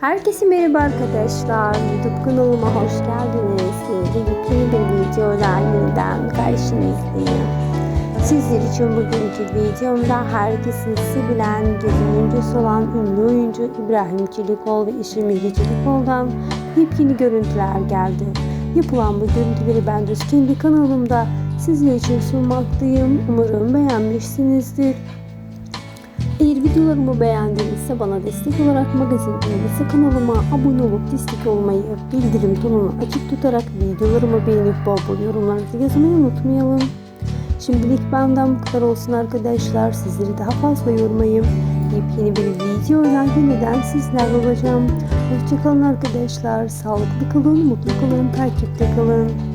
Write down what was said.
Herkese merhaba arkadaşlar. YouTube kanalıma hoş geldiniz. Şimdi yepyeni bir videoyla yeniden karşınızdayım. Sizler için bugünkü videomda herkesin sevilen gezi oyuncusu olan ünlü oyuncu İbrahim Çelikoğlu ve eşi Müge Çelikoğlu'dan yepyeni görüntüler geldi. Yapılan bu görüntüleri ben de kendi kanalımda sizler için sunmaktayım. Umarım beğenmişsinizdir. Eğer videolarımı beğendinizse bana destek olarak magazin üyesi kanalıma abone olup destek olmayı, bildirim tonunu açık tutarak videolarımı beğenip bol bol yorumlarınızı yazmayı unutmayalım. Şimdilik benden bu kadar olsun arkadaşlar. Sizleri daha fazla yormayayım. Yepyeni bir videoyla yeniden sizlerle olacağım. Hoşçakalın arkadaşlar. Sağlıklı kalın, mutlu kalın, takipte kalın.